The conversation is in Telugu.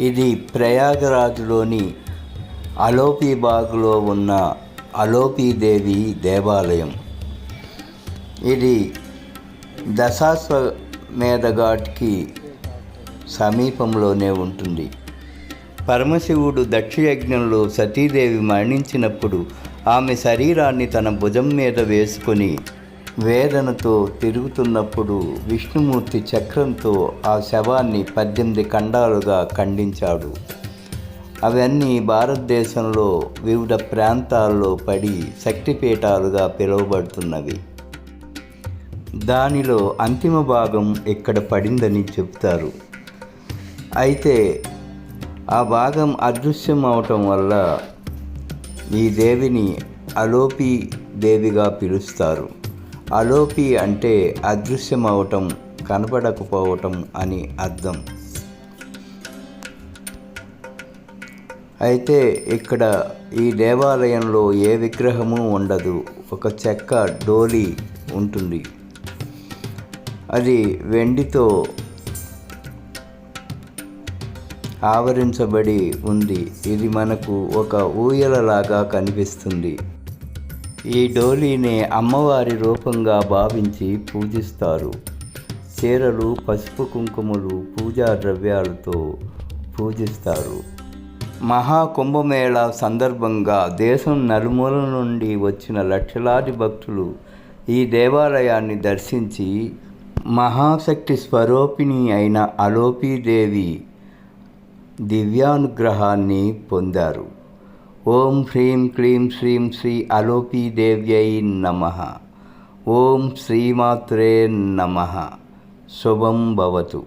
ఇది ప్రయాగరాజ్లోని అలోపీబాగ్లో ఉన్న అలోపీదేవి దేవాలయం. ఇది దశాశ్వమేధ ఘాట్కి సమీపంలోనే ఉంటుంది. పరమశివుడు దక్షయజ్ఞంలో సతీదేవి మరణించినప్పుడు ఆమె శరీరాన్ని తన భుజం మీద వేసుకొని వేదనతో తిరుగుతున్నప్పుడు విష్ణుమూర్తి చక్రంతో ఆ శవాన్ని పద్దెనిమిది ఖండాలుగా ఖండించాడు. అవన్నీ భారతదేశంలో వివిధ ప్రాంతాల్లో పడి శక్తిపీఠాలుగా పిలువబడుతున్నవి. దానిలో అంతిమ భాగం ఇక్కడ పడిందని చెప్తారు. అయితే ఆ భాగం అదృశ్యం అవటం వల్ల ఈ దేవిని అలోపి దేవిగా పిలుస్తారు. అలోపి అంటే అదృశ్యం అవటం కనపడకపోవటం అని అర్థం. అయితే ఇక్కడ ఈ దేవాలయంలో ఏ విగ్రహము ఉండదు. ఒక చెక్క డోలి ఉంటుంది. అది వెండితో ఆవరించబడి ఉంది. ఇది మనకు ఒక ఊయలలాగా కనిపిస్తుంది. ఈ డోలీని అమ్మవారి రూపంగా భావించి పూజిస్తారు. చీరలు పసుపు కుంకుమలు పూజా ద్రవ్యాలతో పూజిస్తారు. మహాకుంభమేళా సందర్భంగా దేశం నలుమూల నుండి వచ్చిన లక్షలాది భక్తులు ఈ దేవాలయాన్ని దర్శించి మహాశక్తి స్వరూపిణి అయిన అలోపీదేవి దివ్యానుగ్రహాన్ని పొందారు. ఓం హ్రీం క్లీం శ్రీం శ్రీ అలోపీదేవ్యై నమ. ఓం శ్రీమాత్రే నమ. శుభం భవతు.